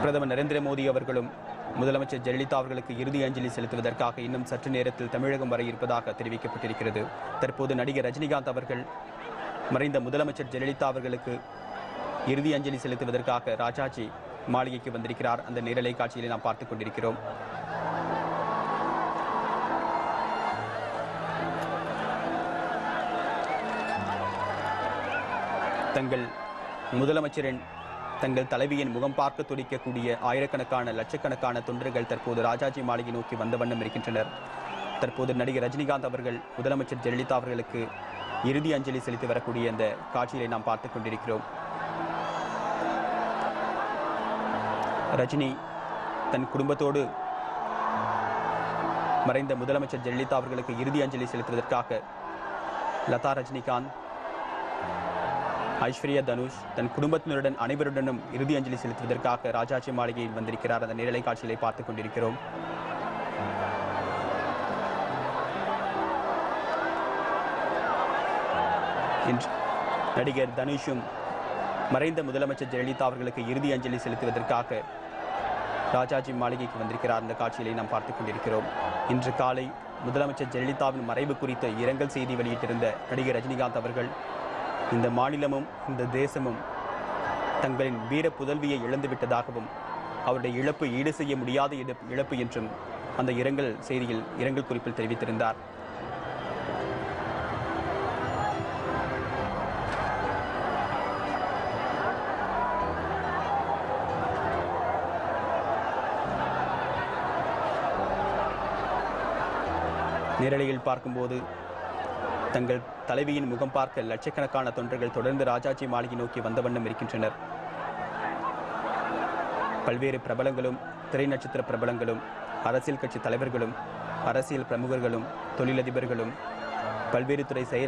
பிரதமர் நரேந்திர மோடி அவர்களும் முதலமைச்சர் ஜெயலலிதா அவர்களுக்கு இறுதி அஞ்சலி செலுத்துவதற்காக இன்னும் சற்று நேரத்தில் தமிழகம் வர இருப்பதாக தெரிவிக்கப்பட்டிருக்கிறது. தற்போது நடிகர் ரஜினிகாந்த் அவர்கள் மறைந்த முதலமைச்சர் ஜெயலலிதா அவர்களுக்கு இறுதி அஞ்சலி செலுத்துவதற்காக ராஜாஜி மாளிகைக்கு வந்திருக்கிறார். அந்த நேரலை காட்சியில் நாம் பார்த்துக் கொண்டிருக்கிறோம். தங்கள் முதலமைச்சரின் தங்கள் தலைவியின் முகம் பார்க்க துடிக்கக்கூடிய ஆயிரக்கணக்கான லட்சக்கணக்கான தொண்டர்கள் தற்போது ராஜாஜி மாளிகை நோக்கி வந்த வண்ணம் இருக்கின்றனர். தற்போது நடிகர் ரஜினிகாந்த் அவர்கள் முதலமைச்சர் ஜெயலலிதா அவர்களுக்கு இறுதி அஞ்சலி செலுத்தி வரக்கூடிய அந்த காட்சியை நாம் பார்த்துக் கொண்டிருக்கிறோம். ரஜினி தன் குடும்பத்தோடு மறைந்த முதலமைச்சர் ஜெயலலிதா அவர்களுக்கு இறுதி அஞ்சலி செலுத்துவதற்காக லதா ரஜினிகாந்த் ஐஸ்வர்யா தனுஷ் தன் குடும்பத்தினருடன் அனைவருடனும் இறுதி அஞ்சலி செலுத்துவதற்காக ராஜாஜி மாளிகையில் வந்திருக்கிறார். அந்த நேரலை காட்சிகளை பார்த்துக் கொண்டிருக்கிறோம். இன்று நடிகர் தனுஷும் மறைந்த முதலமைச்சர் ஜெயலலிதா அவர்களுக்கு இறுதி அஞ்சலி செலுத்துவதற்காக ராஜாஜி மாளிகைக்கு வந்திருக்கிறார். அந்த காட்சிகளை நாம் பார்த்துக் கொண்டிருக்கிறோம். இன்று காலை முதலமைச்சர் ஜெயலலிதாவின் மறைவு குறித்த இரங்கல் செய்தி வெளியிட்டிருந்த நடிகர் ரஜினிகாந்த் அவர்கள் இந்த மாநிலமும் இந்த தேசமும் தங்களின் வீர புதல்வியை இழந்துவிட்டதாகவும் அவருடைய இழப்பு ஈடு செய்ய முடியாத இழப்பு என்றும் அந்த இரங்கல் செய்தியில் இரங்கல் குறிப்பில் தெரிவித்திருந்தார். நேரலையில் பார்க்கும்போது தங்கள் தலைவியின் முகம் பார்க்க லட்சக்கணக்கான தொண்டர்கள் தொடர்ந்து ராஜாஜி மாளிகை நோக்கி வந்த வண்ணம் இருக்கின்றனர். பல்வேறு பிரபலங்களும் திரை நட்சத்திர பிரபலங்களும் அரசியல் கட்சி தலைவர்களும் அரசியல் பிரமுகர்களும் தொழிலதிபர்களும் பல்வேறு துறை செயலாளர்